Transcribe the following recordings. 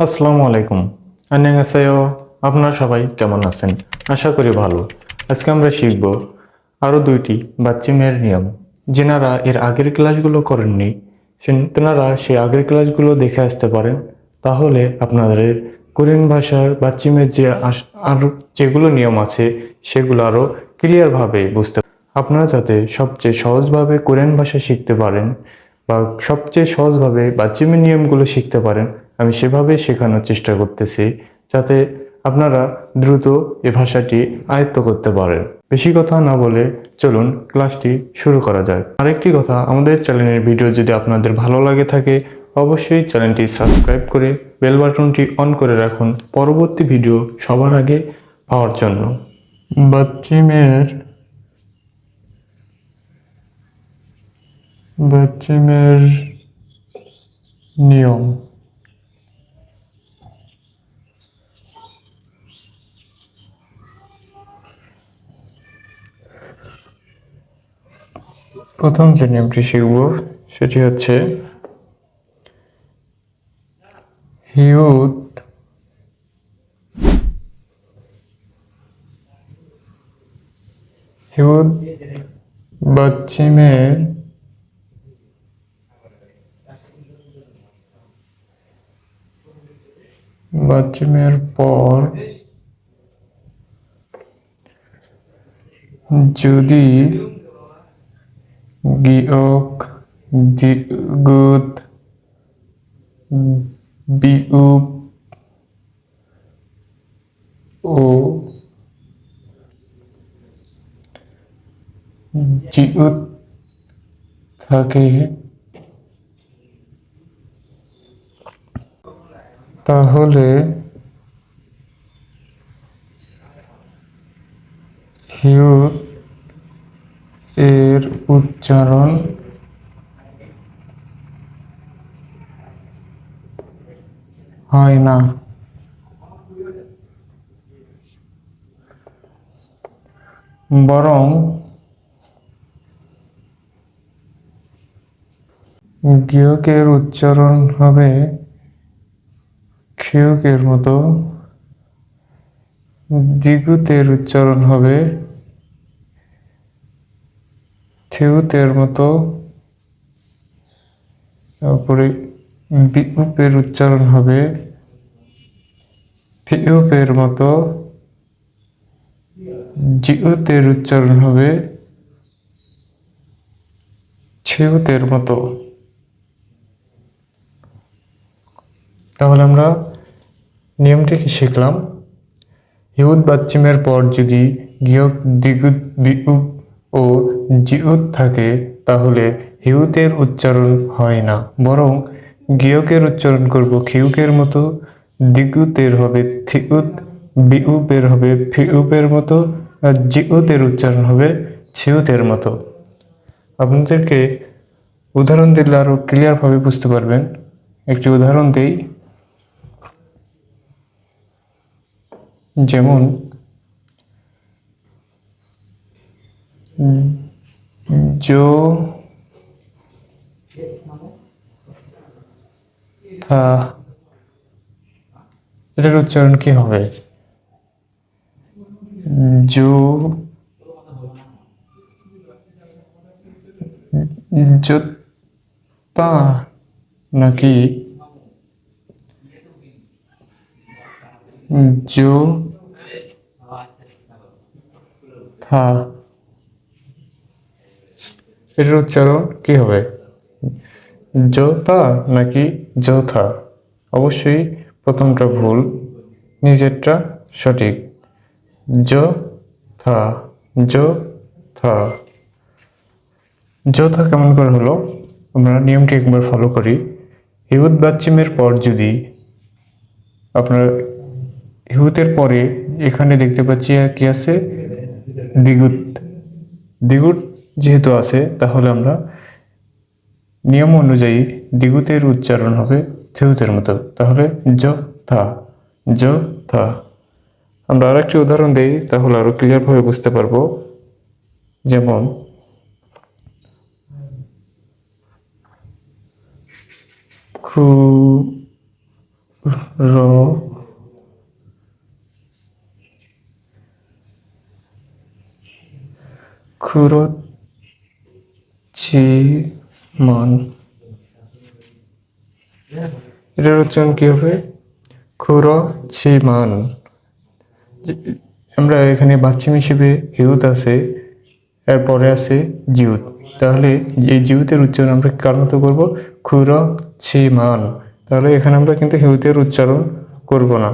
আসসালামু আলাইকুম। আন্যাঙ্গাসায় আপনারা সবাই কেমন আছেন? আশা করি ভালো। আজকে আমরা শিখব আরও দুইটি বাচ্চি মেয়ের নিয়ম। যেনারা এর আগের ক্লাসগুলো করেননি তেনারা সেই আগের ক্লাসগুলো দেখে আসতে পারেন। তাহলে আপনাদের কোরিয়ান ভাষার বাচ্চি মেয়ের যে আরও যেগুলো নিয়ম আছে, সেগুলো আরও ক্লিয়ারভাবে বুঝতে আপনারা যাতে সবচেয়ে সহজভাবে কোরিয়ান ভাষা শিখতে পারেন বা সবচেয়ে সহজভাবে বাচ্চিমের নিয়মগুলো শিখতে পারেন আমি সেভাবে শেখানোর চেষ্টা করতেছি যাতে আপনারা দ্রুত এ ভাষাটি আয়ত্ত করতে পারেন। বেশি কথা না বলে চলুন ক্লাসটি শুরু করা যাক। আরেকটি কথা, আমাদের চ্যানেলের ভিডিও যদি আপনাদের ভালো লাগে থাকে, অবশ্যই চ্যানেলটি সাবস্ক্রাইব করে বেল বাটনটি অন করে রাখুন পরবর্তী ভিডিও সবার আগে পাওয়ার জন্য। বাচ্চিমের বাচ্চিমের নিয়ম। প্রথম যে নিয়মটি শিখব সেটি হচ্ছে হিউত হিউত বাচ্চিমের বাচ্চিমের পর যদি গিয়ক দিগুত বিউপ ও জিউত থাকে তাহলে হিউত এর উচ্চারণ হয় না। বরং গিয়কের উচ্চারণ হবে ক্ষিয়কের মতো। দ্বিগুতের উচ্চারণ হবে থিউতের মতো, তারপরে বিউপের উচ্চারণ হবে ফিউপের মতো জিউতের উচ্চারণ হবে ছিউতের মতো। তাহলে আমরা নিয়মটি কি শিখলাম? হিউদ বাচ্চিমের পর যদি গিয়ক দ্বিগুত বিউপ ও জিউত থাকে, তাহলে হিউতের উচ্চারণ হয় না। বরং গিয়কের উচ্চারণ করব খিউকের মতো, দিগুতের হবে থিউত বিউপের হবে ফিউপের মতো, আর জিউতের উচ্চারণ হবে ছিউতের মতো। আপনাদেরকে উদাহরণ দিলে আরও ক্লিয়ারভাবে বুঝতে পারবেন। একটি উদাহরণ দেই। যেমন जो था এটার উচ্চারণ কি হবে? জো জোতা নাকি? জো থা। এটার উচ্চারণ কি হবে? জোতা নাকি যৌথা? অবশ্যই প্রথমটা ভুল, নিজেরটা সঠিক। জ থা জ থা যথা কেমন করে হলো? আমরা নিয়মটি একবার ফলো করি। হিউদ বাচ্চিমের পর যদি আপনার হিউতের পরে এখানে দেখতে পাচ্ছি কি আছে? দ্বিগুত দ্বিগুত যেহেতু আছে, তাহলে আমরা নিয়ম অনুযায়ী দ্বিগুতের উচ্চারণ হবে থিউতের মতো। তাহলে জ থা জ থা। আমরা আরেকটি উদাহরণ দেই, তাহলে আরও ক্লিয়ারভাবে বুঝতে পারব। যেমন, খু, র ক্ষুর ছি মান। এটার উচ্চারণ কি হবে? ক্ষুর ছি মান আমরা এখানে বাচ্চিম হিসেবে হিউত আছে, এরপরে আছে জিউত তাহলে যে জিউতের উচ্চারণ আমরা কার মতো করব? ক্ষুর ছি মান তাহলে এখানে আমরা কিন্তু হিউতের উচ্চারণ করব না।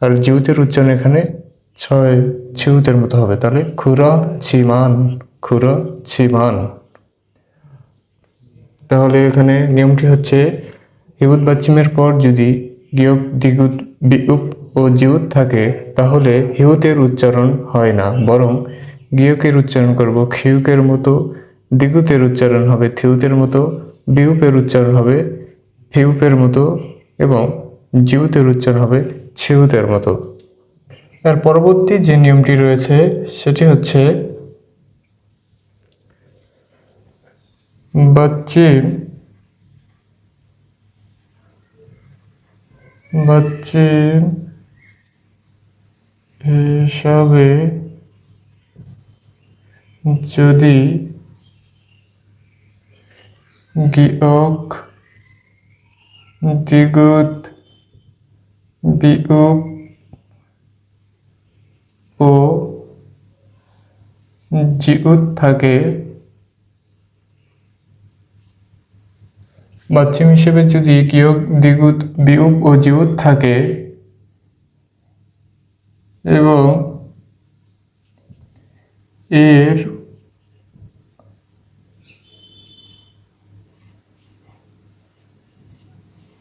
আর জিউতের উচ্চারণ এখানে ছয় ছিউতের মতো হবে। তাহলে ক্ষুরা ছিমান ক্ষুরা ছিমান তাহলে এখানে নিয়মটি হচ্ছে হিউত বাচ্চিমের পর যদি গিয়ক দ্বিগুত বিউপ ও জিউত থাকে, তাহলে হিউতের উচ্চারণ হয় না, বরং গিয়কের উচ্চারণ করব খিউকের মতো দিগুতের উচ্চারণ হবে থিউতের মতো বিউপের উচ্চারণ হবে হিউপের মতো এবং জিউতের উচ্চারণ হবে ছিউতের মতো। এর পরবর্তী যে নিয়মটি রয়েছে, সেটি হচ্ছে বাচ্চিম বাচ্চিম হিসাবে যদি গিয়ক দ্বিগুত বিউপ ও জিউত থাকে বাচ্চিম হিসেবে যদি কিয়ক দ্বিগুত বিউপ ও জিউত থাকে এবং এর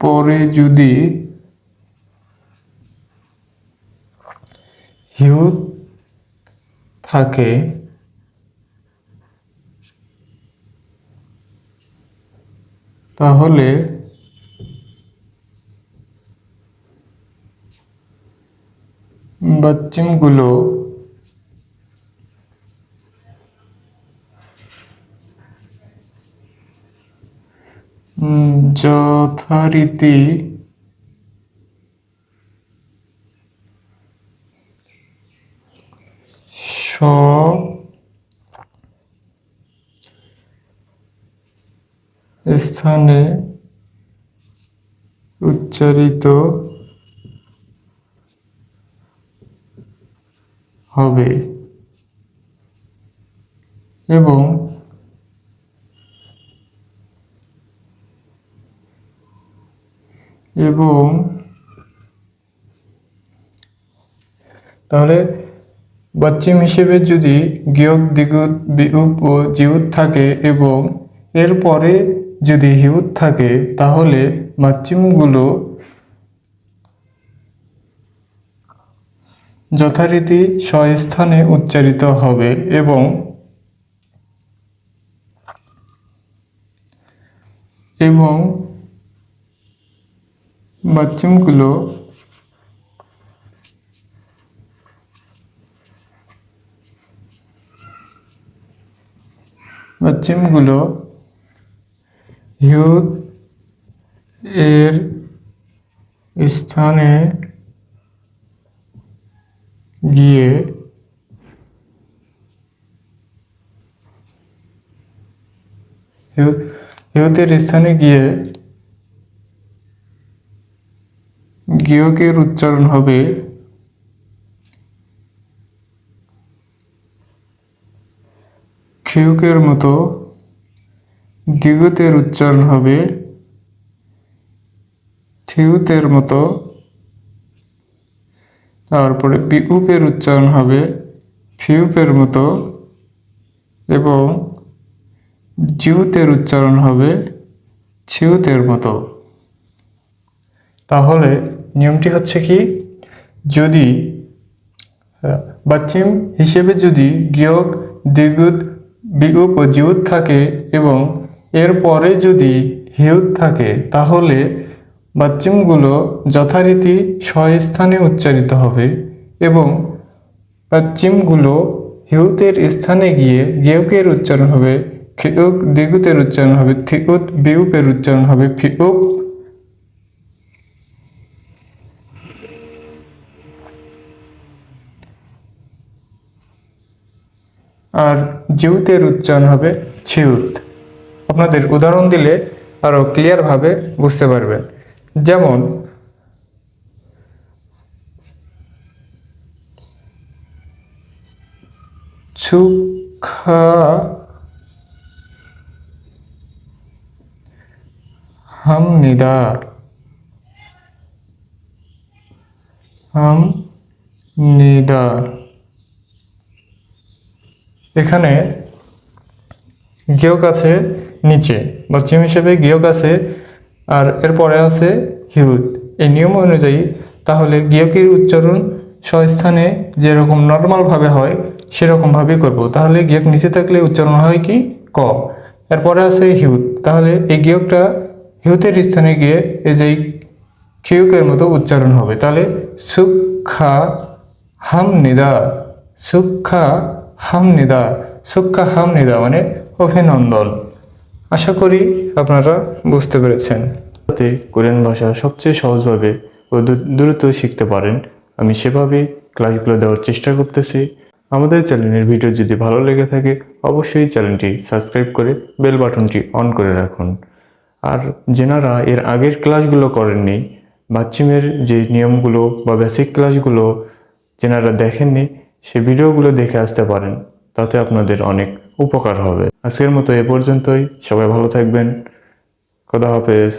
পরে যদি হিউত থাকে তাহলে বাচ্চিমগুলো যথারীতি স স্থানে উচ্চারিত হবে এবং এবং তাহলে বাচ্চিম হিসেবে যদি গিয়ক দ্বিগুত বিউপ ও জিউত থাকে এবং এরপরে যদি হিউত থাকে তাহলে বাচ্চিমগুলো যথারীতি স্বস্থানে উচ্চারিত হবে এবং এবং বাচ্চিমগুলো বাচ্চিমগুলো হিউত এর স্থানে গিয়ে হিউতের স্থানে গিয়ে গিয়কের উচ্চারণ হবে ক্ষিয়কের মতো দ্বিগুতের উচ্চারণ হবে থিউতের মতো। তারপরে বিউপের উচ্চারণ হবে ফিউপের মতো এবং জিউতের উচ্চারণ হবে ছিউতের মতো। তাহলে নিয়মটি হচ্ছে কি? যদি, বাচ্চিম হিসেবে যদি গিয়ক দ্বিগুত বিগুপ ও জিউত থাকে এবং এরপরে যদি হিউদ থাকে, তাহলে বাচ্চিমগুলো যথারীতি স্বস্থানে উচ্চারিত হবে এবং বাচ্চিমগুলো হিউতের স্থানে গিয়ে গেউকের উচ্চারণ হবে, খেউক দিগুতের উচ্চারণ হবে, থিউত বিউপের উচ্চারণ হবে, ফিউক আর জিউতের উচ্চারণ হবে ছিউত। আপনাদের উদাহরণ দিলে আরও ক্লিয়ারভাবে বুঝতে পারবেন। যেমন সুখা হামনিদা হামনিদা এখানে গিয়ক আছে নিচে বা চিম হিসেবে গিয়ক আছে, আর এরপরে আছে হিউদ। এই নিয়ম অনুযায়ী তাহলে গিয়কের উচ্চারণ স্বস্থানে যেরকম নর্মালভাবে হয় সেরকমভাবেই করব। তাহলে গিয়ক নিচে থাকলে উচ্চারণ হয় কি? ক। এরপরে আছে হিউদ। তাহলে এই গিয়কটা হিউতের স্থানে গিয়ে এই যে খিউকের মতো উচ্চারণ হবে। তাহলে সুখা হাম নিদা সুখা হাম নিদা সুখা হাম নিদা মানে অভিনন্দন। আশা করি আপনারা বুঝতে পেরেছেন। যাতে কোরিয়ান ভাষা সবচেয়ে সহজভাবে ও দ্রু- দ্রুত শিখতে পারেন, আমি সেভাবে ক্লাসগুলো দেওয়ার চেষ্টা করতেছি। আমাদের চ্যানেলের ভিডিও যদি ভালো লেগে থাকে, অবশ্যই চ্যানেলটি সাবস্ক্রাইব করে বেল বাটনটি অন করে রাখুন। আর যেনারা এর আগের ক্লাসগুলো করেননি, বাচ্চিমের যে নিয়মগুলো বা বেসিক ক্লাসগুলো যেনারা দেখেননি, সে ভিডিওগুলো দেখে আসতে পারেন, তাতে আপনাদের অনেক উপকার হবে। আজকের মতো এ পর্যন্তই। সবাই ভালো থাকবেন। খোদা হাফেজ।